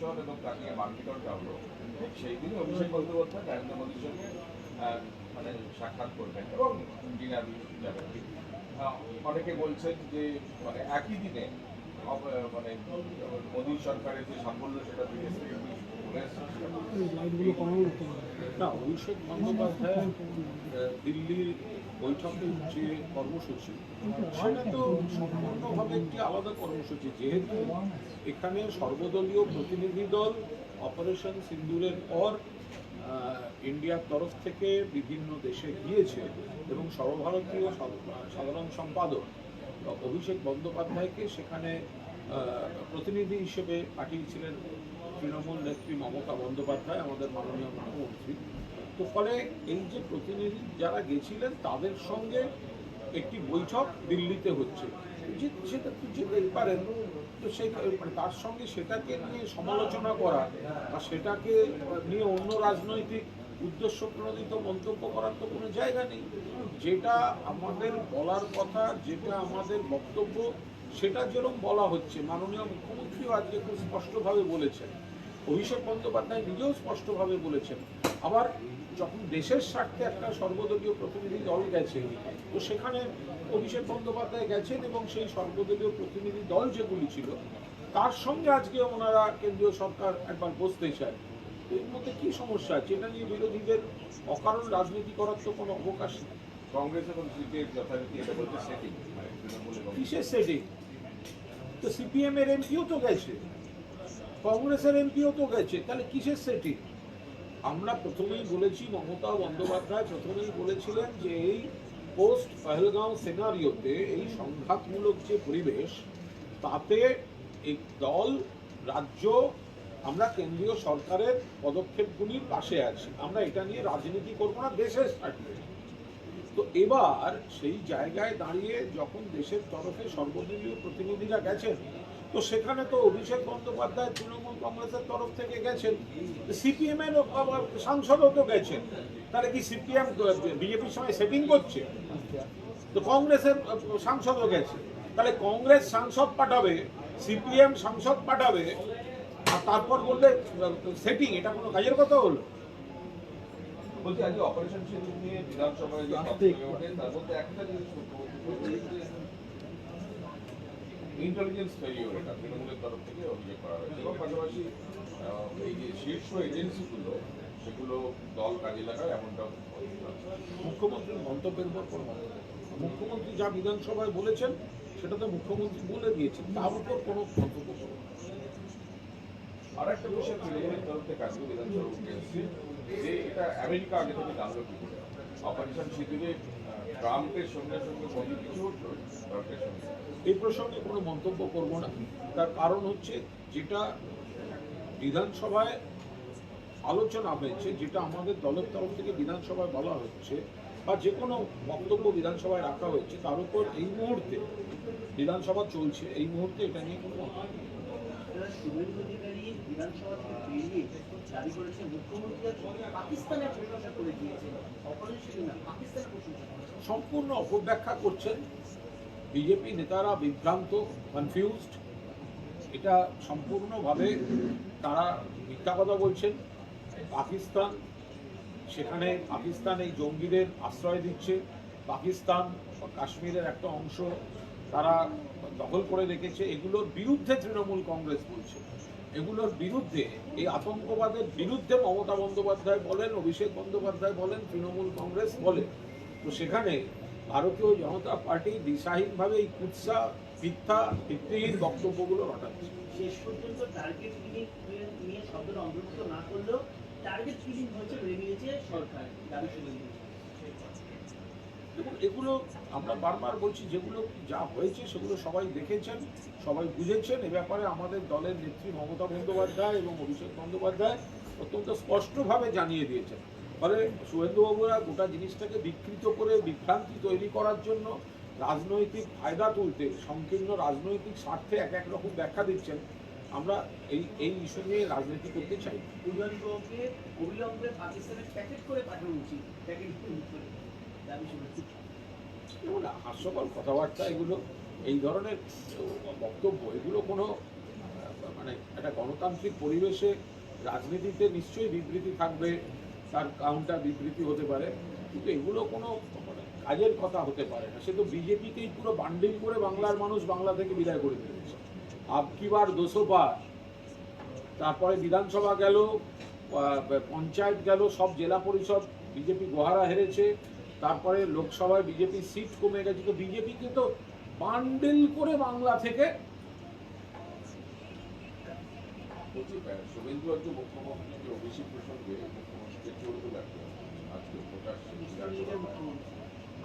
পরিসর এবং তার নিয়ে মার্কেটরটা হলো সেই দিনই অভিষেক বন্দ্যোপাধ্যায় নরেন্দ্র মোদীর সঙ্গে মানে সাক্ষাৎ করবেন এবং ডিনার যাবেন। অনেকে বলছেন যে মানে একই দিনে মানে মোদী সরকারের যে সাফল্য সেটা বলে না, অভিষেক বন্দ্যোপাধ্যায় দিল্লির বৈঠকের যে কর্মসূচি সেটা তো সম্পূর্ণভাবে একটি আলাদা কর্মসূচি। যেহেতু এখানে সর্বদলীয় প্রতিনিধি দল অপারেশন সিন্দুরের পর ইন্ডিয়ার তরফ থেকে বিভিন্ন দেশে গিয়েছে এবং সর্বভারতীয় সাধারণ সম্পাদক অভিষেক বন্দ্যোপাধ্যায়কে সেখানে আহ, প্রতিনিধি হিসেবে পাঠিয়েছিলেন তৃণমূল নেত্রী মমতা বন্দ্যোপাধ্যায় আমাদের মাননীয় মুখ্যমন্ত্রী। তো ফলে এই যে প্রতিনিধি যারা গেছিলেন, তাদের সঙ্গে একটি বৈঠক দিল্লিতে হচ্ছে। সেটা তো যেতেই পারেন। তো সেই মানে তার সঙ্গে সেটাকে নিয়ে সমালোচনা করা বা সেটাকে নিয়ে অন্য রাজনৈতিক উদ্দেশ্য প্রণোদিত মন্তব্য করার তো কোনো জায়গা নেই। যেটা আমাদের বলার কথা, যেটা আমাদের বক্তব্য, সেটা যেরকম বলা হচ্ছে, মাননীয় মুখ্যমন্ত্রীও আজকে খুব স্পষ্টভাবে বলেছেন। অভিষেক বন্দ্যোপাধ্যায় নিজেও স্পষ্টভাবে বলেছেন। আবার যখন দেশের স্বার্থে একটা সর্বদলীয় প্রতিনিধি দল গেছে তো সেখানে অভিষেক বন্দ্যোপাধ্যায় গেছেন এবং সেই সর্বদলীয় প্রতিনিধি দল যেগুলি ছিল তার সঙ্গে আজকে ওনারা কেন্দ্রীয় সরকার একবার বসতে চায়। তো এর মধ্যে কি সমস্যা আছে? এটা নিয়ে বিরোধীদের অকারণ রাজনীতি করার তো কোনো অবকাশ নেই। কংগ্রেস এবং সিপিএম যথারীতি এটা বলতে সেটিং মানে কিসের সেটিং তো সিপিএম এর এমপিও তো গেছে কংগ্রেসের এমপিও তো গেছে তাহলে কিসের সেটিং আমরা প্রথমেই বলেছি মমতা বন্দ্যোপাধ্যায় প্রথমেই বলেছিলেন যে এই পোস্ট পহেলগাঁও সেনারিওতে এই সংঘাতমূলক যে পরিবেশ, তাতে এই দল, রাজ্য, আমরা কেন্দ্রীয় সরকারের পদক্ষেপগুলির পাশে আছি। আমরা এটা নিয়ে রাজনীতি করব না, দেশের স্বার্থে। তো এবার সেই জায়গায় দাঁড়িয়ে যখন দেশের তরফে সর্বদলীয় প্রতিনিধিরা গেছেন তো সেখানে তো অভিষেক বন্দ্যোপাধ্যায় তৃণমূল কংগ্রেসের তরফ থেকে গেছেন সিপিএম এর সাংসদও তো গেছেন। তাহলে কি সিপিএম বিজেপির সঙ্গে সেটিং করছে? তো কংগ্রেসের সাংসদও গেছে। তাহলে কংগ্রেস সাংসদ পাঠাবে সিপিএম সাংসদ পাঠাবে আর তারপর বললে সেটিং এটা কোনো কাজের কথা হলো? বলছি আজকে অপারেশন সিঁদুর নিয়ে বিধানসভায় যে তার মধ্যে একটা জিনিস ইন্টেলিজেন্স ফেলিওর এটা তৃণমূলের তরফ থেকে অভিযোগ করা হয়েছে। এবং পাশাপাশি এই যে শীর্ষ এজেন্সিগুলো সেগুলো দল কাজে লাগায় এমনটা মুখ্যমন্ত্রীর মন্তব্যের উপর কোনো মুখ্যমন্ত্রী যা বিধানসভায় বলেছেন সেটা তো মুখ্যমন্ত্রী বলে দিয়েছেন। তার উপর কোনো মন্তব্য করব। আর একটা বিষয় তৃণমূলের তরফ থেকে আজকে বিধানসভা উঠে এসেছে যে এটা আমেরিকা আগে থেকে জানলো কি করে অপারেশন সিঁদুরে ট্রাম্পের সঙ্গে সঙ্গে ট্রাম্পের সঙ্গে এই প্রসঙ্গে কোনো মন্তব্য করব না তার কারণ হচ্ছে যেটা বিধানসভায় আলোচনা হয়েছে, যেটা আমাদের দলের তরফ থেকে বিধানসভায় বলা হচ্ছে বা যে কোনো বক্তব্য বিধানসভায় রাখা হয়েছে, তার উপর এই মুহূর্তে বিধানসভা চলছে, এই মুহূর্তে এটা নিয়ে কোনো। সম্পূর্ণ অপব্যাখ্যা করছেন বিজেপি নেতারা বিভ্রান্ত কনফিউজড এটা সম্পূর্ণভাবে তারা মিথ্যা কথা বলছেন। পাকিস্তান, সেখানে পাকিস্তান এই জঙ্গিদের আশ্রয় দিচ্ছে। পাকিস্তান কাশ্মীরের একটা অংশ, তারা দখল করে রেখেছে, এগুলোর বিরুদ্ধে তৃণমূল কংগ্রেস বলছে। এগুলোর বিরুদ্ধে, এই আতঙ্কবাদের বিরুদ্ধে মমতা বন্দ্যোপাধ্যায় বলেন, অভিষেক বন্দ্যোপাধ্যায় বলেন, তৃণমূল কংগ্রেস বলে। তো সেখানে ভারতীয় জনতা পার্টি দিশাহীনভাবে এই কুৎসা, মিথ্যা, ভিত্তিহীন বক্তব্যগুলো রটাচ্ছে। শেষ পর্যন্ত টার্গেট নিয়ে শব্দটা অন্তর্ভুক্ত না করলেও টার্গেট কিলিং হয়েছে নিয়েছে সরকার, দাবি শুভেন্দু এবং এগুলো আমরা বারবার বলছি, যেগুলো যা হয়েছে সেগুলো সবাই দেখেছেন, সবাই বুঝেছেন। এ ব্যাপারে আমাদের দলের নেত্রী মমতা বন্দ্যোপাধ্যায় এবং অভিষেক বন্দ্যোপাধ্যায় অত্যন্ত স্পষ্টভাবে জানিয়ে দিয়েছেন। ফলে শুভেন্দুবাবুরা গোটা জিনিসটাকে বিকৃত করে বিভ্রান্তি তৈরি করার জন্য রাজনৈতিক ফায়দা তুলতে, সংকীর্ণ রাজনৈতিক স্বার্থে এক এক রকম ব্যাখ্যা দিচ্ছেন। আমরা এই এই ইস্যু নিয়ে রাজনীতি করতে চাই। অবিলম্বে পাকিস্তানের প্যাকেট করে পাঠানো উচিত। প্যাকেট হাস্যকর কথাবার্তা এগুলো, এই ধরনের বক্তব্য, এগুলো কোনো মানে একটা গণতান্ত্রিক পরিবেশে রাজনীতিতে নিশ্চয়ই বিবৃতি থাকবে, তার কাউন্টার বিবৃতি হতে পারে, কিন্তু এগুলো কোনো মানে কাজের কথা হতে পারে না। সে তো বিজেপিকেই পুরো বান্ডিল করে বাংলার মানুষ বাংলা থেকে বিদায় করে দিয়েছে। আবকিবার দোষোপার তারপরে বিধানসভা গেল পঞ্চায়েত গেল, সব জেলা পরিষদ বিজেপি গোহারা হেরেছে। তারপরে লোকসভায় বিজেপি সিট কমে গেছে তো বিজেপিকে তো বান্ডিল করে বাংলা থেকে শুভেন্দু আজকে মুখ্যমন্ত্রী যে অভিষেক প্রসঙ্গে মুখ্যমন্ত্রীকে চোর আজকে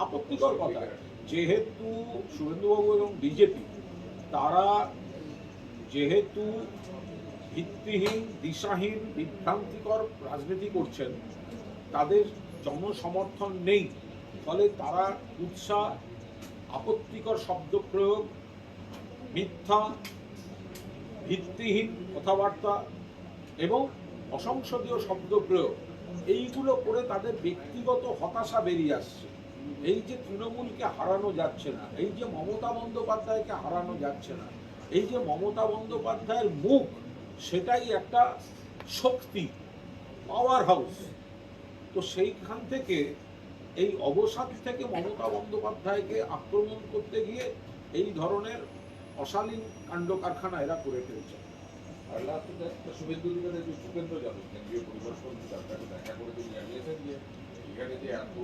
আপত্তিকর কথা। যেহেতু শুভেন্দুবাবু এবং বিজেপি তারা যেহেতু ভিত্তিহীন দিশাহীন বিভ্রান্তিকর রাজনীতি করছেন তাদের জনসমর্থন নেই। ফলে তারা উৎসাহ আপত্তিকর শব্দ প্রয়োগ, মিথ্যা, ভিত্তিহীন কথাবার্তা এবং অসংসদীয় শব্দ প্রয়োগ, এইগুলো করে তাদের ব্যক্তিগত হতাশা বেরিয়ে আসছে। এই যে তৃণমূলকে হারানো যাচ্ছে না, এই যে মমতা বন্দ্যোপাধ্যায়কে হারানো যাচ্ছে না, এই যে মমতা বন্দ্যোপাধ্যায়ের মুখ, সেটাই একটা শক্তি পাওয়ার হাউস তো সেইখান থেকে এই অবসাদ থেকে মমতা বন্দ্যোপাধ্যায়কে আক্রমণ করতে গিয়ে এই ধরনের অশালীন কাণ্ড কারখানা এরা করে ফেলছে। আর লাস্টে শুভেন্দু অধিকারী যে ভূপেন্দ্র যাদব কেন্দ্রীয় পরিদর্শন তার কাছে দেখা করে তিনি জানিয়েছেন যে এখানে যে এত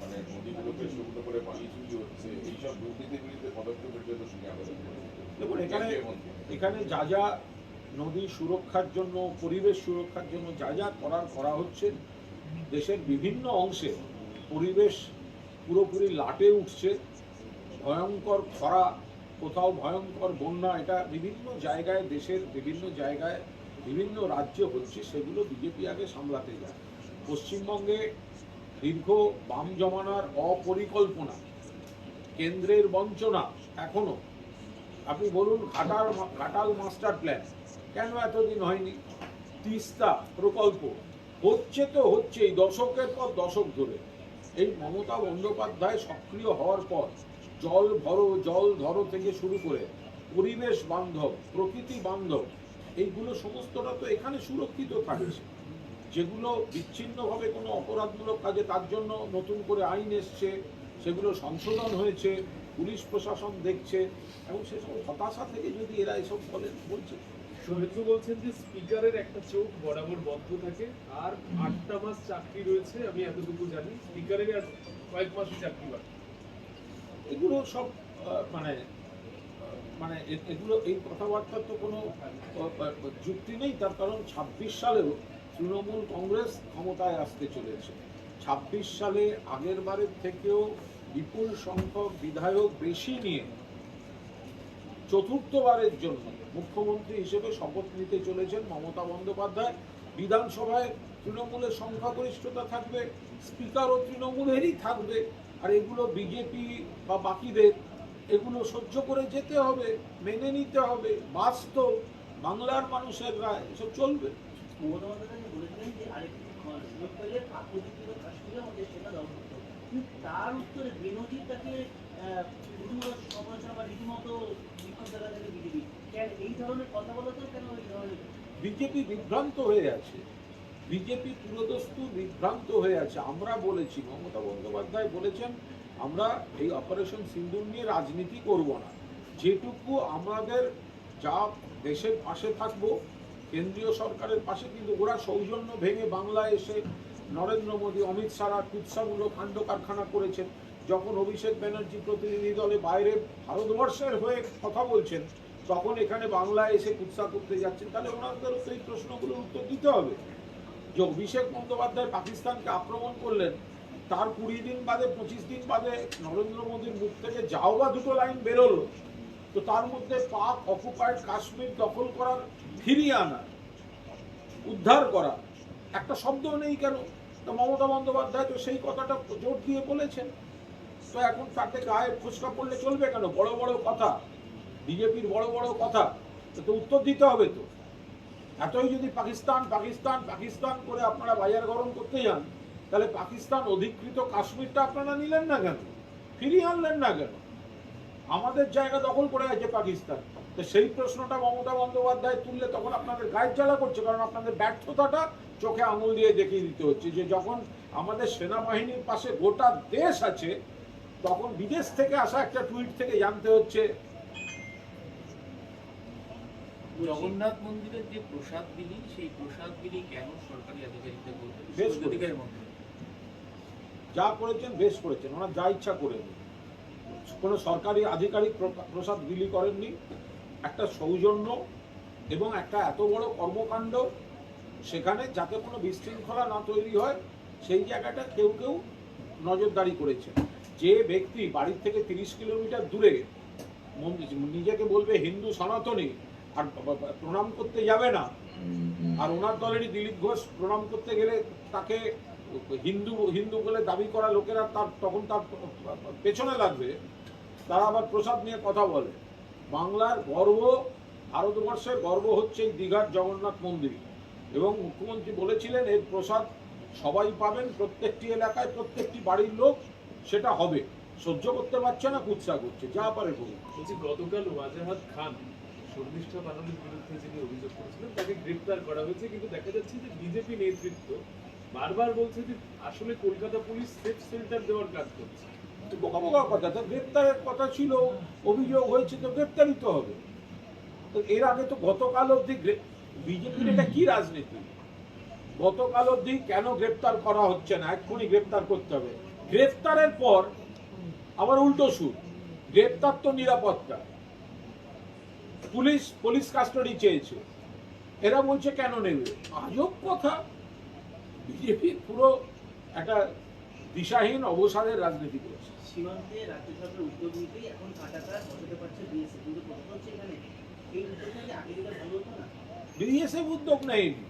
মানে নদীগুলোকে শুকনো করে পানি চুরি হচ্ছে এইসব দুর্নীতির বিরুদ্ধে পদক্ষেপের জন্য তিনি আবেদন করেছেন। দেখুন এখানে এখানে যা যা নদী সুরক্ষার জন্য পরিবেশ সুরক্ষার জন্য যা যা করার করা হচ্ছে দেশের বিভিন্ন অংশে পরিবেশ পুরোপুরি লাটে উঠছে। ভয়ঙ্কর খরা, কোথাও ভয়ঙ্কর বন্যা, এটা বিভিন্ন জায়গায় দেশের বিভিন্ন জায়গায় বিভিন্ন রাজ্যে হচ্ছে, সেগুলো বিজেপি আগে সামলাতে যায়। পশ্চিমবঙ্গে দীর্ঘ বাম জমানার অপরিকল্পনা, কেন্দ্রের বঞ্চনা এখনও। আপনি বলুন, ঘাটাল ঘাটাল মাস্টার প্ল্যান, কেন এতদিন হয়নি? তিস্তা প্রকল্প, হচ্ছে তো হচ্ছেই, দশকের পর দশক ধরে। এই মমতা বন্দ্যোপাধ্যায় সক্রিয় হওয়ার পর জল ভরো, জল ধরো থেকে শুরু করে পরিবেশ বান্ধব, প্রকৃতি বান্ধব, এইগুলো সমস্তটা তো এখানে সুরক্ষিত থাকছে যেগুলো বিচ্ছিন্নভাবে কোনো অপরাধমূলক কাজে তার জন্য নতুন করে আইন এসছে, সেগুলো সংশোধন হয়েছে, পুলিশ প্রশাসন দেখছে, এবং সেসব হতাশা থেকে যদি এরা এসব বলেন বলছে। শুভেন্দু বলছেন যে স্পিকারের একটা চোখ বরাবর বন্ধ থাকে, আর আটটা মাস চাকরি রয়েছে, আমি এতটুকু জানি। স্পিকারের আর কয়েক মাস চাকরি বাকি। এগুলো সব মানে মানে এগুলো, এই কথাবার্তার তো কোনো যুক্তি নেই, তার কারণ ছাব্বিশ সালেও তৃণমূল কংগ্রেস ক্ষমতায় আসতে চলেছে। ছাব্বিশ সালে আগের বারের থেকেও বিপুল সংখ্যক বিধায়ক বেশি নিয়ে চতুর্থবারের জন্য মুখ্যমন্ত্রী হিসেবে শপথ নিতে চলেছেন মমতা বন্দ্যোপাধ্যায়। বিধানসভায় তৃণমূলের সংখ্যাগরিষ্ঠতা থাকবে স্পিকারও তৃণমূলেরই থাকবে, আর এগুলো বিজেপি বা বাকিদের, এগুলো সহ্য করে যেতে হবে, মেনে নিতে হবে, বাস্তব, বাংলার মানুষের রায়, এসব চলবে। তার উত্তরে বেনজির তাকে সমালোচনা বা রীতিমতো বিজেপি বিভ্রান্ত হয়ে আছে। বিজেপি পুরোদস্তু বিভ্রান্ত হয়ে আছে। আমরা বলেছি, মমতা বন্দ্যোপাধ্যায় বলেছেন, আমরা এই অপারেশন সিন্দুর নিয়ে রাজনীতি করব না। যেটুকু আমাদের যা দেশের পাশে থাকব, কেন্দ্রীয় সরকারের পাশে, কিন্তু ওরা সৌজন্য ভেঙে বাংলায় এসে নরেন্দ্র মোদী, অমিত শাহরা কুৎসামূলক কাণ্ড কারখানা করেছেন। যখন অভিষেক ব্যানার্জি প্রতিনিধি দলে বাইরে ভারতবর্ষের হয়ে কথা বলছেন, তখন এখানে বাংলায় এসে কুৎসা করতে যাচ্ছেন, তাহলে ওনাদের এই প্রশ্নগুলোর উত্তর দিতে হবে। যে অভিষেক বন্দ্যোপাধ্যায় পাকিস্তানকে আক্রমণ করলেন, তার কুড়ি দিন বাদে, পঁচিশ দিন বাদে নরেন্দ্র মোদীর মুখ থেকে যাও বা দুটো লাইন বেরোলো। তো তার মধ্যে পাক, অকুপাইড কাশ্মীর দখল করার ফিরিয়ে আনা, উদ্ধার করা, একটা শব্দ নেই কেন? তো মমতা বন্দ্যোপাধ্যায় তো সেই কথাটা জোর দিয়ে বলেছেন। তো এখন তাকে গায়ে ফুসকা পড়লে চলবে কেন? বড় বড় কথা। বিজেপির বড় বড় কথা। তো উত্তর দিতে হবে তো। এতই যদি পাকিস্তান পাকিস্তান পাকিস্তান করে আপনারা বাজার গরম করতে যান, তাহলে পাকিস্তান অধিকৃত কাশ্মীরটা আপনারা নিলেন না কেন? ফিরিয়ে আনলেন না কেন? আমাদের জায়গা দখল করে আছে পাকিস্তান। তো সেই প্রশ্নটা মমতা বন্দ্যোপাধ্যায় তুললে তখন আপনাদের গায়ের জ্বালা করছে, কারণ আপনাদের ব্যর্থতাটা চোখে আঙুল দিয়ে দেখিয়ে দিতে হচ্ছে যে যখন আমাদের সেনাবাহিনীর পাশে গোটা দেশ আছে তখন বিদেশ থেকে আসা একটা টুইট থেকে জানতে হচ্ছে। জগন্নাথ মন্দিরের যে প্রসাদ বিলি সেই প্রসাদ বিলি কেন সরকারি আধিকারিকদের বলতে বেশ অধিকারের মধ্যে? যা করেছেন বেশ করেছেন। ওনার যা ইচ্ছা করেন কোনো সরকারি আধিকারিক প্রসাদ বিলি করেননি। একটা সৌজন্য এবং একটা এত বড় কর্মকাণ্ড সেখানে যাতে কোনো বিশৃঙ্খলা না তৈরি হয় সেই জায়গাটা কেউ কেউ নজরদারি করেছে যে ব্যক্তি বাড়ির থেকে তিরিশ কিলোমিটার দূরে মন্দির- নিজেকে বলবে হিন্দু সনাতনী আর প্রণাম করতে যাবে না। আর ওনার দলেরই দিলীপ ঘোষ প্রণাম করতে গেলে তাকে হিন্দু হিন্দু বলে দাবি করা লোকেরা তার তখন তার পেছনে লাগবে। তারা আবার প্রসাদ নিয়ে কথা বলে। বাংলার গর্ব ভারতবর্ষের গর্ব হচ্ছে এই দীঘার জগন্নাথ মন্দির। এবং মুখ্যমন্ত্রী বলেছিলেন এর প্রসাদ সবাই পাবেন প্রত্যেকটি এলাকায় প্রত্যেকটি বাড়ির লোক সেটা হবে। সহ্য করতে পারছে না কুৎসা করছে। যা পারে করুন বলছি গতকাল ওয়াজাহাত খান শর্মিষ্ঠা বাননের বিরুদ্ধে যিনি অভিযোগ করেছিলেন তাকে গ্রেপ্তার করা হয়েছে। কিন্তু দেখা যাচ্ছে যে বিজেপি নেতৃত্ব বারবার বলছে যে আসলে কলকাতা পুলিশ সেফ সেন্টার দেওয়ার কাজ করছে। তো বোকা বোকা কথা। তো গ্রেপ্তারের কথা ছিল অভিযোগ হয়েছে তো গ্রেপ্তারই তো হবে। তো এর আগে তো গতকাল অবধি বিজেপির এটা কি রাজনীতি? গতকাল অবধি কেন গ্রেপ্তার করা হচ্ছে না? এক্ষুনি গ্রেপ্তার করতে হবে। গ্রেপ্তারের পর আবার উল্টো সুর। গ্রেপ্তার তো নিরাপত্তা। পুলিশ পুলিশ কাস্টডি চেয়েছে। এরা বলছে কেন নেবে? আজব কথা। বিজেপি পুরো একটা দিশাহীন অবসাদের রাজনীতি করছে। সীমান্তে রাজ্য সরকার উদ্যোগ নিতেই এখন কাটাটা বসাতে পারছে বিএসএফ। কিন্তু কথা হচ্ছে এখানে এই উদ্যোগটা কি আগে দিলে ভালো হতো না। বিএসএফ উদ্যোগ নেয়নি।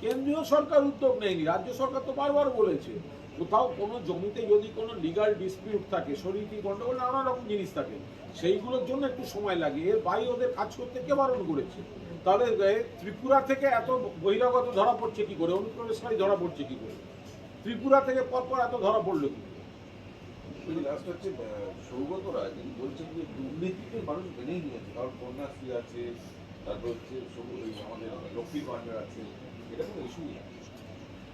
কেন্দ্রীয় সরকার উদ্যোগ নেয়নি। রাজ্য সরকার তো বারবার বলেছে কোথাও কোনো জমিতে যদি কোনো লিগাল ডিসপিউট থাকে, শরীরী গন্ডগোল, নানা রকম জিনিস থাকে, সেইগুলোর জন্য একটু সময় লাগে। এর বাইরে ওদের কাজ করতে কে বারণ করেছে? তাহলে ত্রিপুরা থেকে এত বহিরাগত ধরা পড়ছে কি করে? অনুপ্রবেশকারী ধরা পড়ছে কি করে? ত্রিপুরা থেকে পরপর এত ধরা পড়ল কি? লাস্ট হচ্ছে সৌগত রায় বলছেন যে দুর্নীতিকে মানুষ মেনেই নিয়েছে। কারণ কন্যাশ্রী আছে, তারপর হচ্ছে আমাদের লক্ষ্মীর ভাণ্ডার আছে, এটা কোনো ইস্যুই না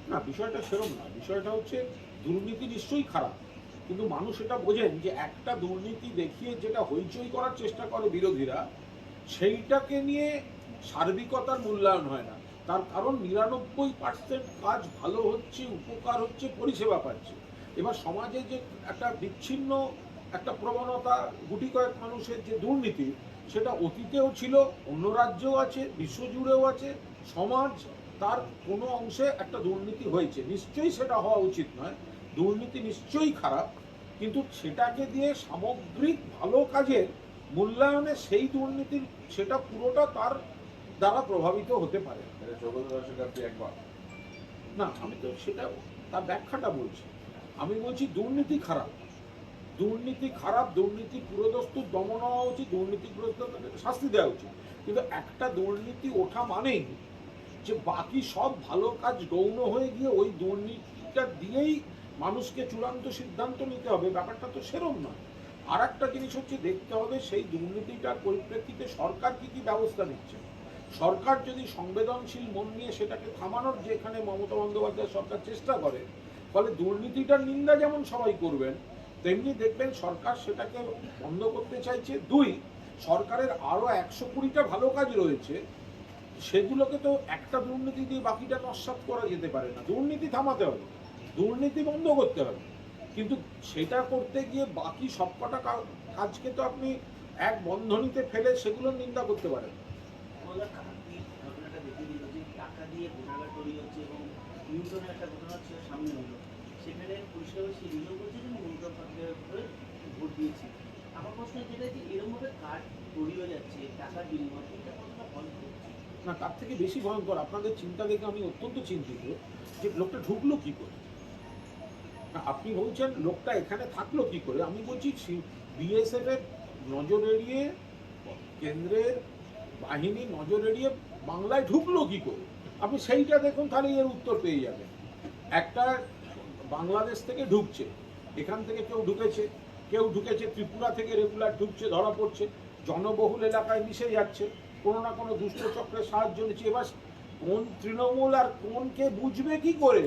না, বিষয়টা সেরম না। বিষয়টা হচ্ছে দুর্নীতি নিশ্চয়ই খারাপ। কিন্তু মানুষ এটা বোঝেন যে একটা দুর্নীতি দেখিয়ে যেটা হইচই করার চেষ্টা করে বিরোধীরা, সেইটাকে নিয়ে সার্বিকতার মূল্যায়ন হয় না। তার কারণ নিরানব্বই পার্সেন্ট কাজ ভালো হচ্ছে, উপকার হচ্ছে, পরিষেবা পাচ্ছে। এবার সমাজে যে একটা বিচ্ছিন্ন, একটা প্রবণতা, গুটি কয়েক মানুষের যে দুর্নীতি, সেটা অতীতেও ছিল, অন্য রাজ্যেও আছে বিশ্বজুড়েও আছে, সমাজ তার কোনো অংশে একটা দুর্নীতি হয়েছে। নিশ্চয়ই সেটা হওয়া উচিত নয়। দুর্নীতি নিশ্চয়ই খারাপ কিন্তু সেটাকে দিয়ে সামগ্রিক ভালো কাজের মূল্যায়নে সেই দুর্নীতির সেটা পুরোটা তার দ্বারা প্রভাবিত হতে পারে। একবার। না আমি তো সেটা তার ব্যাখ্যাটা বলছি। আমি বলছি দুর্নীতি খারাপ। দুর্নীতি খারাপ দুর্নীতি পুরোদস্তুর দমন হওয়া উচিত দুর্নীতিগ্রস্ত শাস্তি দেওয়া উচিত। কিন্তু একটা দুর্নীতি ওঠা মানেই যে বাকি সব ভালো কাজ গৌণ হয়ে গিয়ে ওই দুর্নীতিটা দিয়েই মানুষকে চূড়ান্ত সিদ্ধান্ত নিতে হবে, ব্যাপারটা তো সেরম নয়। আর একটা জিনিস হচ্ছে দেখতে হবে, সেই দুর্নীতিটার পরিপ্রেক্ষিতে সরকার কি কি ব্যবস্থা নিচ্ছে। সরকার যদি সংবেদনশীল মন নিয়ে সেটাকে থামানোর যেখানে মমতা বন্দ্যোপাধ্যায় সরকার চেষ্টা করে, ফলে দুর্নীতিটার নিন্দা যেমন সবাই করবেন, তেমনি দেখবেন সরকার সেটাকে বন্ধ করতে চাইছে। দুই, সরকারের আরও একশো কুড়িটা ভালো কাজ রয়েছে সেগুলোকে তো একটা দুর্নীতি দিয়ে বাকিটা নস্বাত করা যেতে পারে না। দুর্নীতি থামাতে হবে। দুর্নীতি বন্ধ করতে হবে। কিন্তু সেটা করতে গিয়ে বাকি সবকটা কাজকে তো আপনি এক বন্ধনীতে ফেলে সেগুলোর নিন্দা করতে পারেন। টাকা দিয়ে এবং একটা সামনে হলো। সেখানে করে ভোট আমার প্রশ্ন যেটা যে এরকমভাবে কার্ড তৈরি হয়ে যাচ্ছে টাকার বিনিময়, এটা কতটা না তার থেকে বেশি ভয়ঙ্কর আপনাদের চিন্তা দেখে আমি অত্যন্ত চিন্তিত যে লোকটা ঢুকলো কি করে? না, আপনি বলছেন লোকটা এখানে থাকল কি করে? আমি বলছি বিএসএফ এর নজর এড়িয়ে কেন্দ্রের বাহিনী নজর এড়িয়ে বাংলায় ঢুকলো কি করে? আপনি সেইটা দেখুন তাহলে এর উত্তর পেয়ে যাবেন। একটা বাংলাদেশ থেকে ঢুকছে এখান থেকে কেউ ঢুকেছে কেউ ঢুকেছে ত্রিপুরা থেকে রেগুলার ঢুকছে ধরা পড়ছে জনবহুল এলাকায় মিশে যাচ্ছে। কোনো না কোনো দুষ্ট চক্রের সাহায্য নিচ্ছে। এবার কোন তৃণমূল আর কোনকে বুঝবে কি করে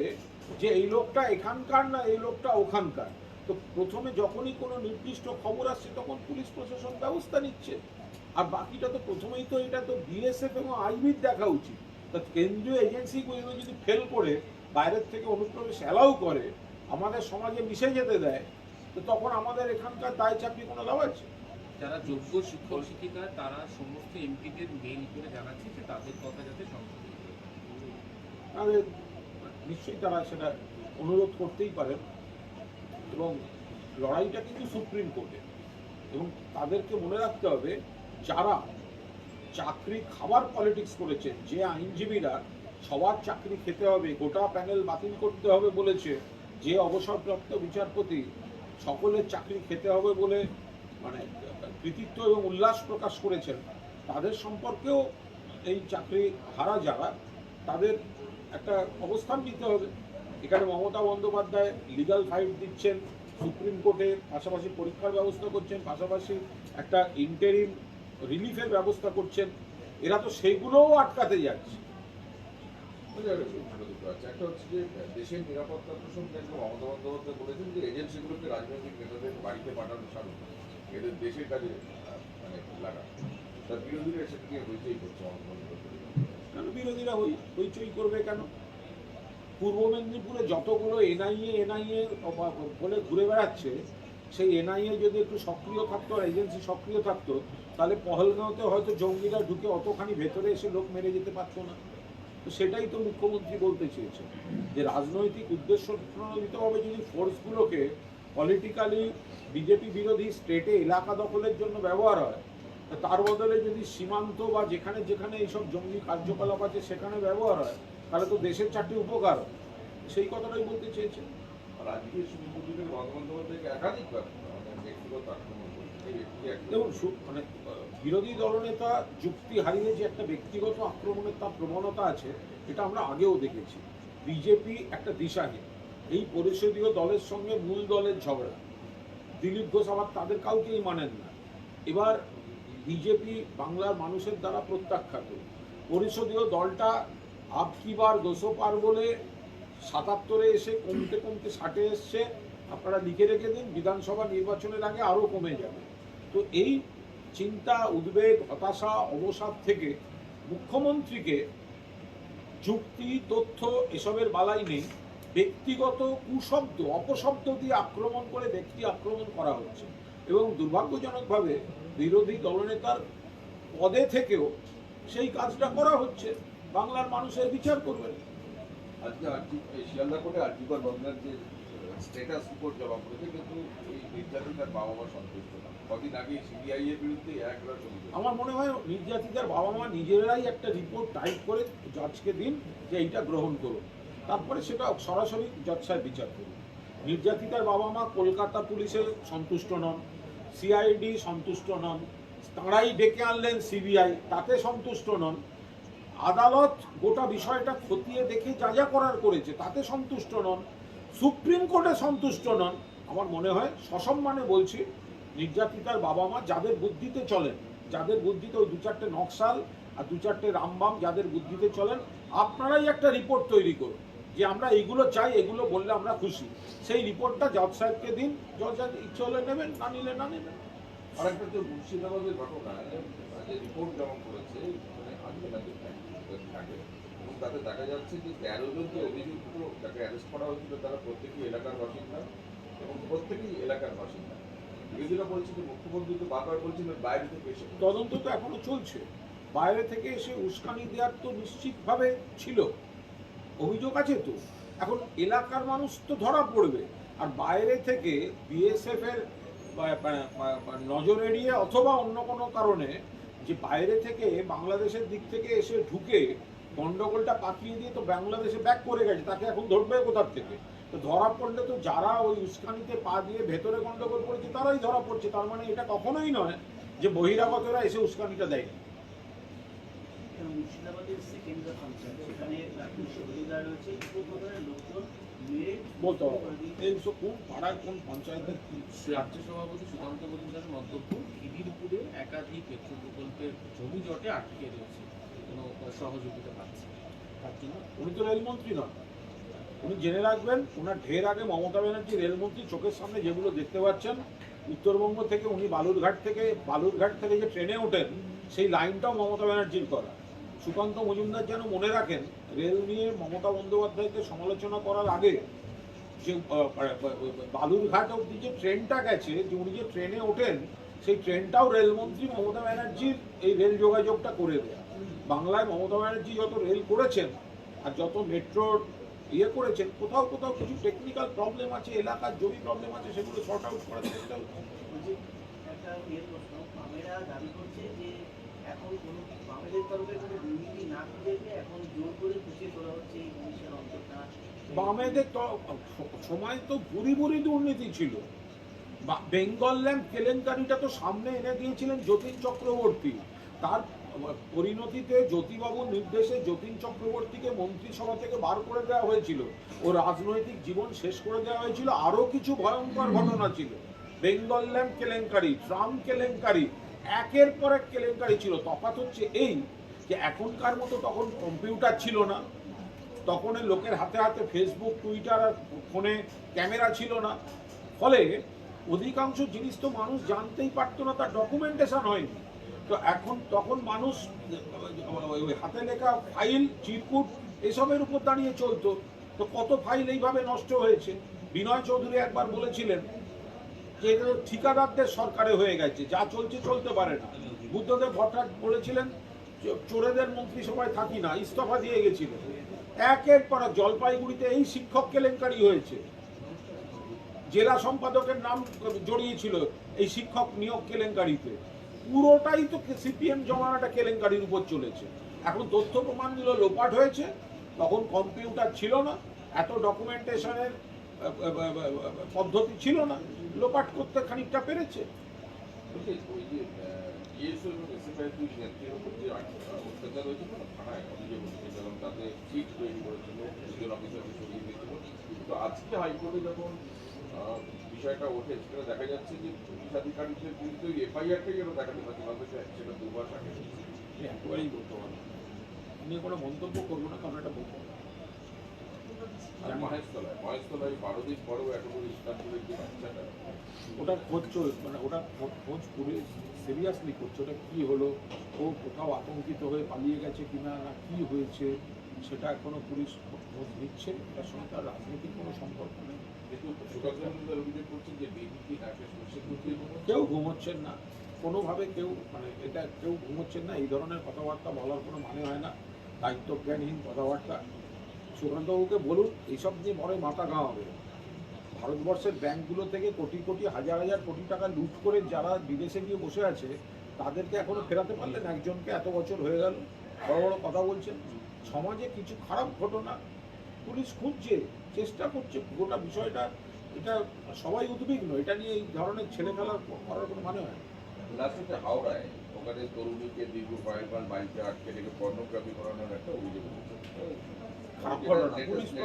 যে এই লোকটা এখানকার না এই লোকটা ওখানকার? তো প্রথমে যখনই কোনো নির্দিষ্ট খবর আসছে, তখন পুলিশ প্রশাসন ব্যবস্থা নিচ্ছে। আর বাকিটা তো প্রথমেই তো এটা তো বিএসএফ এবং আইবির দেখা উচিত। তা কেন্দ্রীয় এজেন্সিগুলো যদি ফেল করে, বাইরের থেকে অনুপ্রবেশ অ্যালাউ করে, আমাদের সমাজে মিশে যেতে দেয়, তো তখন আমাদের এখানকার দায় চাকরি কোনো লাভ আছে? যারা যোগ্য শিক্ষক, শিক্ষিকা, তারা সমস্ত এমপিদের মেইল করে জানাচ্ছে যে তাদের কথা যাতে সংশোধন। তাহলে নিশ্চয়ই তারা সেটা অনুরোধ করতেই পারেন এবং লড়াইটা কিন্তু সুপ্রিম কোর্টে এবং তাদেরকে মনে রাখতে হবে, যারা চাকরি খাবার পলিটিক্স করেছেন যে আইনজীবীরা সবার চাকরি খেতে হবে, গোটা প্যানেল বাতিল করতে হবে বলেছে, যে অবসরপ্রাপ্ত বিচারপতি সকলের চাকরি খেতে হবে বলে মানে কৃতিত্ব এবং উল্লাস প্রকাশ করেছেন, তাদের সম্পর্কেও এই চাকরি হারা যারা, তাদের একটা অবস্থান নিতে হবে। এখানে মমতা বন্দ্যোপাধ্যায় লিগাল ফাইট দিচ্ছেন, সুপ্রিম কোর্টে পাশাপাশি পরীক্ষার ব্যবস্থা করছেন, পাশাপাশি একটা ইন্টারিম রিলিফের ব্যবস্থা করছেন। এরা তো সেইগুলোও আটকাতে যাচ্ছে। একটা হচ্ছে যে, দেশের নিরাপত্তা প্রসঙ্গে মমতা বন্দ্যোপাধ্যায় বলেছেন যে এজেন্সিগুলোকে রাজনৈতিক নেতাদের বাড়িতে পাঠানো সারুন এদের দেশের কাজে মানে লাগা। তার বিরোধীরা সেটাকে হইতেই করছে কেন বিরোধীরা হই, হইচই করবে কেন? পূর্ব মেদিনীপুরে যতগুলো এনআইএ এনআইএ বলে ঘুরে বেড়াচ্ছে, সেই এনআইএ যদি একটু সক্রিয় থাকতো এজেন্সি সক্রিয় থাকতো, তাহলে পহলগাঁওতে হয়তো জঙ্গিরা ঢুকে অতখানি ভেতরে এসে লোক মেরে যেতে পারতো না। তো সেটাই তো মুখ্যমন্ত্রী বলতে চেয়েছে যে রাজনৈতিক উদ্দেশ্য প্রণোদিতভাবে যদি ফোর্সগুলোকে পলিটিক্যালি বিজেপি বিরোধী স্টেটে এলাকা দখলের জন্য ব্যবহার হয় তার বদলে যদি সীমান্ত বা যেখানে যেখানে এইসব জঙ্গি কার্যকলাপ আছে সেখানে ব্যবহার হয় তাহলে তো দেশের চারটি উপকার। সেই কথাটাই বলতে একাধিকবার মানে ব্যক্তিগত আক্রমণ দেখুন মানে বিরোধী দলনেতা যুক্তি হারিয়ে যে একটা ব্যক্তিগত আক্রমণের তার প্রবণতা আছে এটা আমরা আগেও দেখেছি। বিজেপি একটা দিশাহীন। এই পরিষদীয় দলের সঙ্গে মূল দলের ঝগড়া। দিলীপ ঘোষ আবার তাদের কাউকেই মানেন না। এবার বিজেপি বাংলার মানুষের দ্বারা প্রত্যাখ্যাত। পরিষদীয় দলটা আবকিবার দোষো পার বলে সাতাত্তরে এসে কমতে কমতে ষাটে এসছে, আপনারা লিখে রেখে দিন, বিধানসভা নির্বাচনের আগে আরও কমে যাবে। তো এই চিন্তা, উদ্বেগ, হতাশা, অবসাদ থেকে মুখ্যমন্ত্রীকে যুক্তি, তথ্য এসবের বালাই নেই। ব্যক্তিগত কুশব্দ অপশব্দ দিয়ে আক্রমণ করে ব্যক্তি আক্রমণ করা হচ্ছে। এবং দুর্ভাগ্যজনকভাবে বিরোধী দলনেতার পদে থেকেও সেই কাজটা করা হচ্ছে। বাংলার মানুষের বিচার করবেন। আজকে আর্জি শিয়ালদা কোর্টে আর্জিকর বন্ধনের যে স্ট্যাটাস রিপোর্ট জমা করেছে কিন্তু এই নির্যাতিতার বাবা মা সন্তুষ্ট না। কদিন আগে সিবিআই এর বিরুদ্ধে এক আমার মনে হয় নির্যাতিতার বাবা মা নিজেরাই একটা রিপোর্ট টাইপ করে জজকে দিন যে এইটা গ্রহণ করুন। তারপরে সেটা সরাসরি জজ সাহেব বিচার করুন। নির্যাতিতার বাবা মা কলকাতা পুলিশে সন্তুষ্ট নন সিআইডি সন্তুষ্ট নন, তাঁরাই ডেকে আনলেন সিবিআই তাতে সন্তুষ্ট নন। আদালত গোটা বিষয়টা খতিয়ে দেখে যা যা করার করেছে তাতে সন্তুষ্ট নন, সুপ্রিম কোর্টে সন্তুষ্ট নন। আমার মনে হয় সসম্মানে বলছি, নির্যাতিতার বাবা মা যাদের বুদ্ধিতে চলেন, যাদের বুদ্ধিতে ওই দু চারটে নকশাল আর দু চারটে রামবাম যাদের বুদ্ধিতে চলেন, আপনারাই একটা রিপোর্ট তৈরি করুন। যে আমরা এইগুলো চাই এগুলো বললে আমরা খুশি। সেই রিপোর্টটা জজ সাহেবকে দিন। জজ সাহেব ইচ্ছে হলে নেবেন না নিলে না নেবেন। আর একটা তো মুর্শিদাবাদের ঘটনা যে রিপোর্ট জমা করেছে মানে আন্দোলনের থাকে এবং তাতে দেখা যাচ্ছে যে তেরো জন যে অভিযুক্ত যাকে অ্যারেস্ট করা হয়েছিল তারা প্রত্যেকেই এলাকার বাসিন্দা এবং প্রত্যেকেই এলাকার বাসিন্দা। বিরোধীরা বলছে যে মুখ্যমন্ত্রী তো বারবার বলছিলেন বাইরে থেকে এসে তদন্ত তো এখনও চলছে। বাইরে থেকে এসে উস্কানি দেওয়ার তো নিশ্চিতভাবে ছিল। অভিযোগ আছে তো? এখন এলাকার মানুষ তো ধরা পড়বে। আর বাইরে থেকে বিএসএফ এর নজর এড়িয়ে অথবা অন্য কোনো কারণে যে বাইরে থেকে বাংলাদেশের দিক থেকে এসে ঢুকে গন্ডগোলটা পাকিয়ে দিয়ে তো বাংলাদেশে ব্যাক করে গেছে, তাকে এখন ধরবে কোথার থেকে? তো ধরা পড়লে তো যারা ওই উস্কানিতে পা দিয়ে ভেতরে গন্ডগোল করেছে, তারাই ধরা পড়ছে। তার মানে এটা কখনোই নয় যে বহিরাগতরা এসে উস্কানিটা দেয় এবং মুর্শিদাবাদের সেকেন্ড ফাংশন সেখানে সহযোগিতা রয়েছে। উপপ্রধানের লোকজন বলতে হবে। এইসব কোন পঞ্চায়েতের রাজ্য সভাপতি সুকান্ত মজুমদারের মন্তব্য খিদিরপুরে একাধিক পেট্রোল প্রকল্পের জমি জটে আটকে রয়েছে। কোনো সহযোগিতা পাচ্ছে তার জন্য উনি তো রেলমন্ত্রী নন। উনি জেনে রাখবেন ওনার ঢের আগে মমতা ব্যানার্জি রেলমন্ত্রী চোখের সামনে যেগুলো দেখতে পাচ্ছেন উত্তরবঙ্গ থেকে উনি বালুরঘাট থেকে বালুরঘাট থেকে যে ট্রেনে ওঠেন সেই লাইনটাও মমতা ব্যানার্জির করা। সুকান্ত মজুমদার যেন মনে রাখেন, রেল নিয়ে মমতা বন্দ্যোপাধ্যায়কে সমালোচনা করার আগে যে বালুরঘাট অব্দি যে ট্রেনটা গেছে, যে উনি যে ট্রেনে ওঠেন, সেই ট্রেনটাও রেলমন্ত্রী মমতা ব্যানার্জির এই রেল যোগাযোগটা করে দেয়া। বাংলায় মমতা ব্যানার্জি যত রেল করেছেন আর যত মেট্রোর ইয়ে করেছেন, কোথাও কোথাও কিছু টেকনিক্যাল প্রবলেম আছে, এলাকার জমি প্রবলেম আছে, সেগুলো শর্ট আউট করার চেষ্টা একটা বামেরা দাবি যে এখন কোনো তরফে বামেদের সময় তো বুড়ি বুড়ি দুর্নীতি ছিল। বেঙ্গল ল্যাম্প কেলেঙ্কারিটা তো সামনে এনে দিয়েছিলেন যতীন চক্রবর্তী। তার পরিণতিতে জ্যোতিবাবুর নির্দেশে যতীন চক্রবর্তীকে মন্ত্রিসভা থেকে বার করে দেওয়া হয়েছিল। ও রাজনৈতিক জীবন শেষ করে দেওয়া হয়েছিল। আরও কিছু ভয়ঙ্কর ঘটনা ছিল। বেঙ্গল ল্যাম্প কেলেঙ্কারি ট্রাম কেলেঙ্কারি, একের পর এক কেলেঙ্কারি ছিল। তফাৎ হচ্ছে এই যে এখনকার মতো তখন কম্পিউটার ছিল না। তখন লোকের হাতে হাতে ফেসবুক টুইটার আর ফোনে ক্যামেরা ছিল না। ফলে অধিকাংশ জিনিস তো মানুষ জানতেই পারতো না, তার ডকুমেন্টেশন হয়নি। তো এখন তখন মানুষ, ওই হাতে লেখা ফাইল চিরকুট এসবের উপর দাঁড়িয়ে চলতো। তো কত ফাইল এইভাবে নষ্ট হয়েছে? বিনয় চৌধুরী একবার বলেছিলেন যে ঠিকাদারদের সরকারে হয়ে গেছে, যা চলছে চলতে পারে না। বুদ্ধদেব ভট্টাচার্য বলেছিলেন চোরেদের মন্ত্রিসভায় থাকি না, ইস্তফা দিয়ে গেছিলেন একের পর জলপাইগুড়িতে এই শিক্ষক কেলেঙ্কারি হয়েছে। জেলা সম্পাদকের নাম জড়িয়েছিল এই শিক্ষক নিয়োগ কেলেঙ্কারিতে। পুরোটাই তো সিপিএম জমানাটা কেলেঙ্কারির উপর চলেছে। এখন তথ্য প্রমাণগুলো লোপাট হয়েছে। তখন কম্পিউটার ছিল না, এত ডকুমেন্টেশনের পদ্ধতি ছিল না। লোপাট করতে খানিকটা পেরেছে। ইএসও এবং এসএফআই দুই নেত্রীর উপর যে অত্যাচার হয়েছিল না থানায় অভিযোগ উঠেছে এবং তাতে সিট তৈরি করেছিল দুজন অফিসারকে সরিয়ে দিয়েছিল তো আজকে হাইকোর্টে যখন বিষয়টা ওঠে সেটা দেখা যাচ্ছে যে পুলিশাধিকারীদের বিরুদ্ধে এফআইআরটাই যেন দেখাতে পারছে না সেটা দুবার সাথে আমি একেবারেই বলতে পারব। নিয়ে কোনো মন্তব্য করব না কারণ এটা বলব মহেশতলায় মহেশতলায় বারো দিন পরেও এখনও ইসলামপুরের যে বাচ্চাটা ওটার খোঁজ চল মানে ওটা খোঁজ- খোঁজ পুলিশ সিরিয়াসলি করছে? ওটা কী হলো? ও কোথাও আতঙ্কিত হয়ে পালিয়ে গেছে কিনা? না কি হয়েছে? সেটা এখনও পুলিশ খোঁজ নিচ্ছে? তার সঙ্গে তার রাজনীতির কোনো সম্পর্ক নেই। কেউ ঘুমোচ্ছেন না। কোনোভাবে কেউ মানে এটা কেউ ঘুমোচ্ছেন না। এই ধরনের কথাবার্তা বলার কোনো মানে হয় না। দায়িত্বজ্ঞানহীন কথাবার্তা। সুকান্তবাবুকে বলুন এইসব নিয়ে বড় মাথা ঘামাবে। ভারতবর্ষের ব্যাংকগুলো থেকে কোটি কোটি, হাজার হাজার কোটি টাকা লুট করে যারা বিদেশে গিয়ে বসে আছে, তাদেরকে এখনও ফেরাতে পারলেন? একজনকে এত বছর হয়ে গেল, বড় বড় কথা বলছেন। সমাজে কিছু খারাপ ঘটনা, পুলিশ খুঁজছে, চেষ্টা করছে, গোটা বিষয়টা, এটা সবাই উদ্বিগ্ন। এটা নিয়ে এই ধরনের ছেলে খেলা করার কোনো মানে হয় হাওড়ায় ওখানে তরুণীকে দীর্ঘ কয়েকবার বাড়িতে আটকে রেখে পর্নোগ্রাফি করানোর একটা অভিযোগ বলছে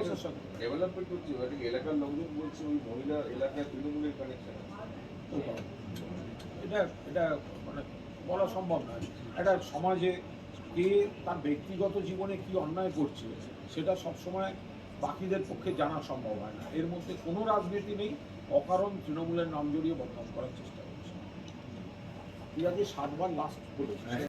এটা এটা মানে বলা সম্ভব নয় একটা সমাজে কে তার ব্যক্তিগত জীবনে কি অন্যায় করছে সেটা সবসময় বাকিদের পক্ষে জানা সম্ভব হয় না এর মধ্যে কোনো রাজনীতি নেই অকারণ তৃণমূলের নাম জড়িয়ে বদনাম করার চেষ্টা করছে তুই আজকে সাতবার লাস্ট বলেছিস